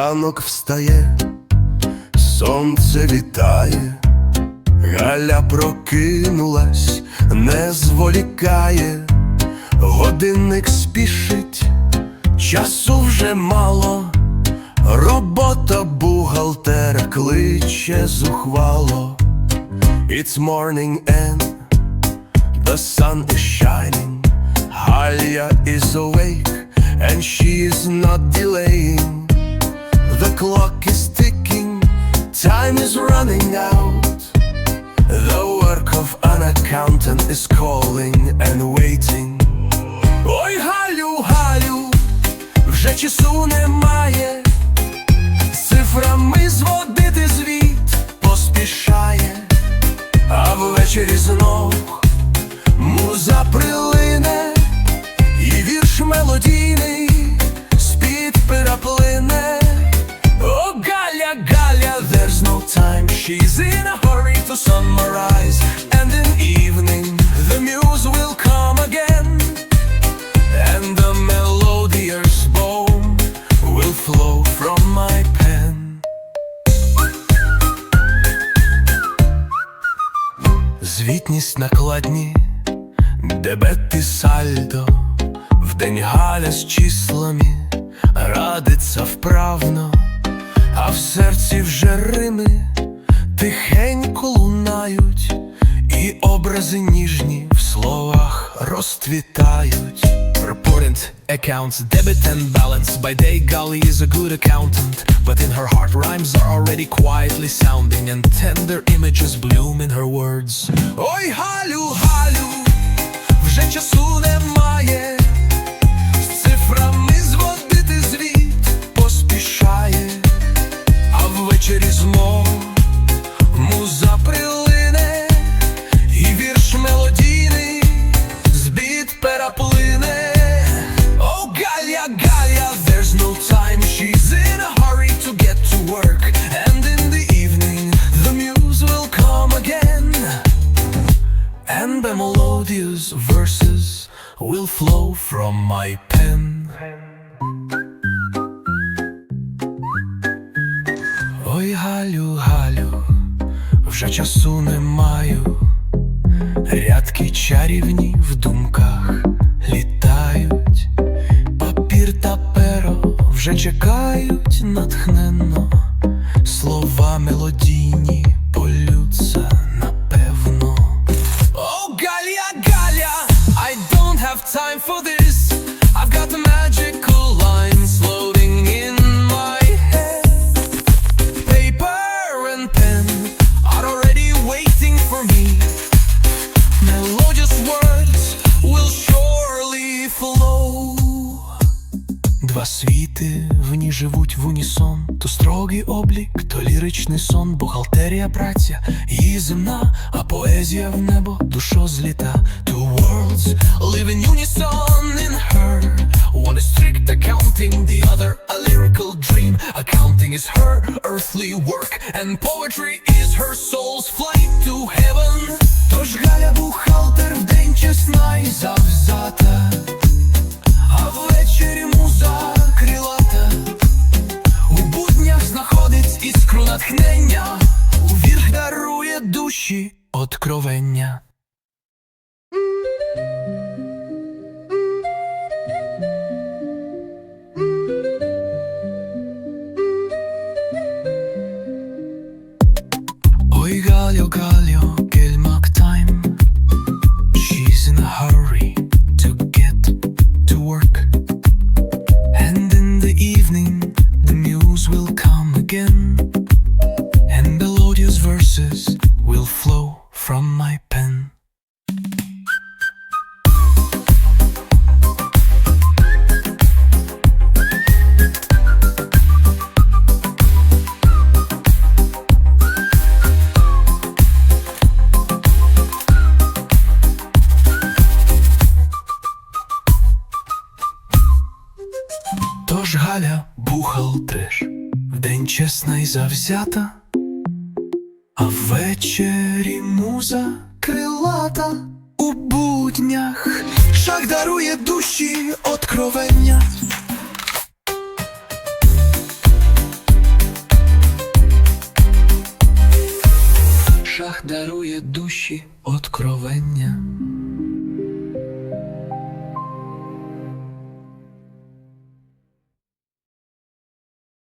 Ранок встає, сонце вітає, Галя прокинулась, не зволікає, годинник спішить, часу вже мало, робота бухгалтера кличе зухвало. It's morning and the sun is shining. The work of an accountant is calling and waiting. Ой, Галю, Галю, вже часу немає. З Цифрами зводити звіт поспішає, а ввечері знов hurry to. And in evening, the muse will come again. And the melodious poem will flow from my pen. Звітність накладні, дебет і сальдо, вдень Галя з числами радиться вправно, а в серці вже рими тихенько лунають, і образи ніжні в словах розцвітають. Reported accounts, debit and balance. By day, Gali is a good accountant, but in her heart, rhymes are already quietly sounding, and tender images bloom in her words. Ой, Галю, Галю, вже часу will flow from my pen. Ой, Галю, Галю, вже часу не маю. Рядки чарівні в думках літають, папір та перо вже чекають натхненно, слова мелодійні полються Два світи в ній живуть в унісон, то строгий облік, то ліричний сон, бухгалтерія праця, її земна, а поезія в небо, душо зліта. Two worlds live in unison in her. One is strict accounting, the other a lyrical dream. Accounting is her earthly work, and poetry is her soul's flight to натхнення У вірш дарує душі откровення. Ой, Галю, Галю, кельмак тайм. She's in a hurry to melodious verses will flow from my pen. Тож Галя бухгалтриш, вдень чесна й завзята, а ввечері муза крилата у буднях, шах дарує душі откровення. Шах дарує душі откровення.